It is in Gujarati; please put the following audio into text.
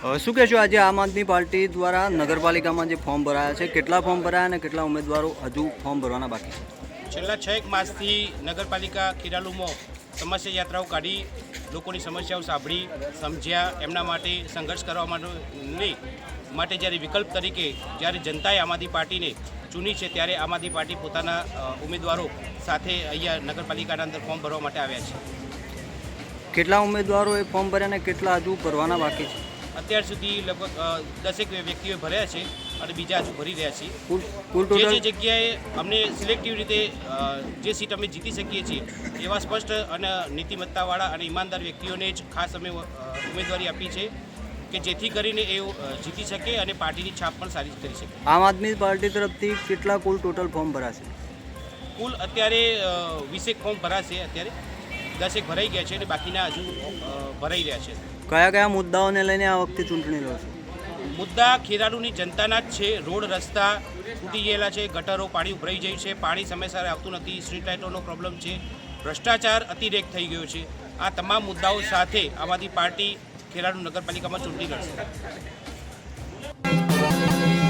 શું કહેશો આજે આમ આદમી પાર્ટી દ્વારા નગરપાલિકામાં જે ફોર્મ ભરાયા છે? કેટલા ફોર્મ ભરાયા અને કેટલા ઉમેદવારો હજુ ફોર્મ ભરવાના બાકી છે? છેલ્લા છ એક માસથી નગરપાલિકા ખેડાલુમાં સમસ્યા યાત્રાઓ કાઢી લોકોની સમસ્યાઓ સાંભળી સમજ્યા. એમના માટે સંઘર્ષ કરવા માટે માટે જ્યારે વિકલ્પ તરીકે જ્યારે જનતાએ આમ આદમી પાર્ટીને ચૂની છે ત્યારે આમ આદમી પાર્ટી પોતાના ઉમેદવારો સાથે અહીંયા નગરપાલિકાના અંદર ફોર્મ ભરવા માટે આવ્યા છે. કેટલા ઉમેદવારોએ ફોર્મ ભર્યા અને કેટલા હજુ ભરવાના બાકી છે? અત્યાર સુધી લગભગ દસેક વ્યક્તિઓ ભર્યા છે અને બીજા હજુ ભરી રહ્યા છીએ જે જે જગ્યાએ અમને સિલેક્ટિવ રીતે જે સીટ અમે જીતી શકીએ છીએ એવા સ્પષ્ટ અને નીતિમત્તાવાળા અને ઈમાનદાર વ્યક્તિઓને જ ખાસ અમે ઉમેદવારી આપી છે કે જેથી કરીને એ જીતી શકે અને પાર્ટીની છાપ પણ સારી કરી શકે. આમ આદમી પાર્ટી તરફથી કેટલા કુલ ટોટલ ફોર્મ ભરાશે? કુલ અત્યારે વીસેક ફોર્મ ભરાશે અત્યારે. દસેક ભરાઈ ગયા છે અને બાકીના હજુ ભરાઈ રહ્યા છે. કયા કયા મુદ્દાઓને લઈને આ વખતે ચૂંટણી લડશો? મુદ્દા ખેરાલુની જનતાના જ છે. રોડ, રસ્તા તૂટી ગયેલા છે, ગટરો પાણી ઉભરાઈ જાય છે, પાણી સમયસર આવતું નથી, સ્ટ્રીટ લાઇટોનો પ્રોબ્લેમ છે. ભ્રષ્ટાચાર અતિરેક થઈ ગયો છે. આ તમામ મુદ્દાઓ સાથે આમ પાર્ટી ખેરાલુ નગરપાલિકામાં ચૂંટણી લડશે.